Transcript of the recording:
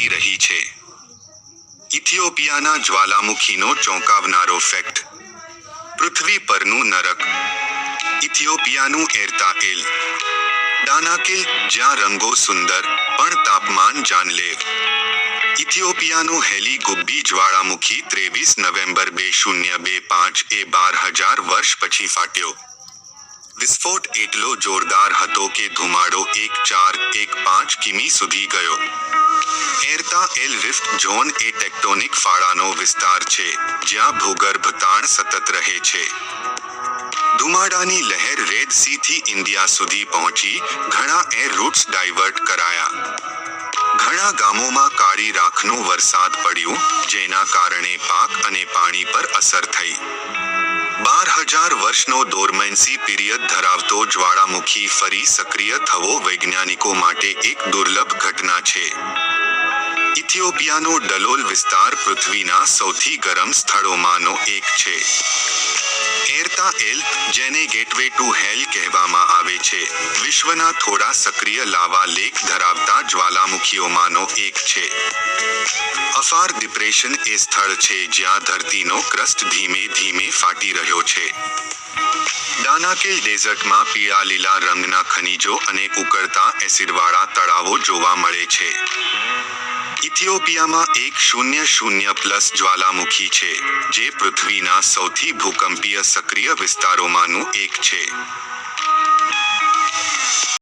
ફાટી રહી છે ઇથિયોપિયાના જ્વાલામુખીનો ચોંકાવનારો ફેક્ટ પૃથ્વી પરનું નરક ઇથિયોપિયાનું એરતાએલ ડાનાકેલ જ્યાં રંગો સુંદર પણ તાપમાન જાનલેવ ઇથિયોપિયાનું હેલી ગુબ્બી જ્વાળામુખી ત્રેવીસ નવેમ્બર બે શૂન્ય બે પાંચ એ બાર હજાર વર્ષ પછી ફાટ્યો વિસ્ફોટ એટલો જોરદાર હતો કે ધુમાડો એક ચાર એક પાંચ કિમી સુધી ગયો એરતા એલ રિફ્ટ ઝોન એ ટેક્ટોનિક ફાળાનો વિસ્તાર છે, જ્યાં ભૂગર્ભ તાણ સતત રહે છે. ધુમાડાની લહેર રેડથી ઇન્ડિયા સુધી પહોંચી ઘણા એર રૂટ્સ ડાયવર્ટ કરાયા. ઘણા ગામોમાં કાળી રાખનો વરસાદ પડ્યો, જેના કારણે પાક અને પાણી પર અસર થઈ. બાર હજાર વર્ષનો ડોરમેન્સી પીરિયડ ધરાવતો જ્વાળામુખી ફરી સક્રિય થવો વૈજ્ઞાનિકો માટે એક દુર્લભ ઘટના છે. ઇથિયોપિયાનો ડલોલ વિસ્તાર પૃથ્વીના સૌથી ગરમ સ્થળોમાંનો એક છે. એરતા એલ જેને ગેટવે ટુ હેલ કહેવામાં આવે છે, વિશ્વના થોડા સક્રિય લાવા લેક ધરાવતા જ્વાલામુખીઓમાંનો એક છે. અફાર ડિપ્રેશન એ સ્થળ છે જ્યાં ધરતીનો ક્રસ્ટ ધીમે ધીમે ફાટી રહ્યો છે. ડાનાકેલ ડેઝર્ટમાં પીળા લીલા રંગના ખનિજો અને ઉકળતા એસિડવાળા તળાવો જોવા મળે છે. ઇથિયોપિયામાં એક શૂન્ય શૂન્ય પ્લસ જ્વાલામુખી છે, જે પૃથ્વીના સૌથી ભૂકંપીય સક્રિય વિસ્તારોમાંનું એક છે.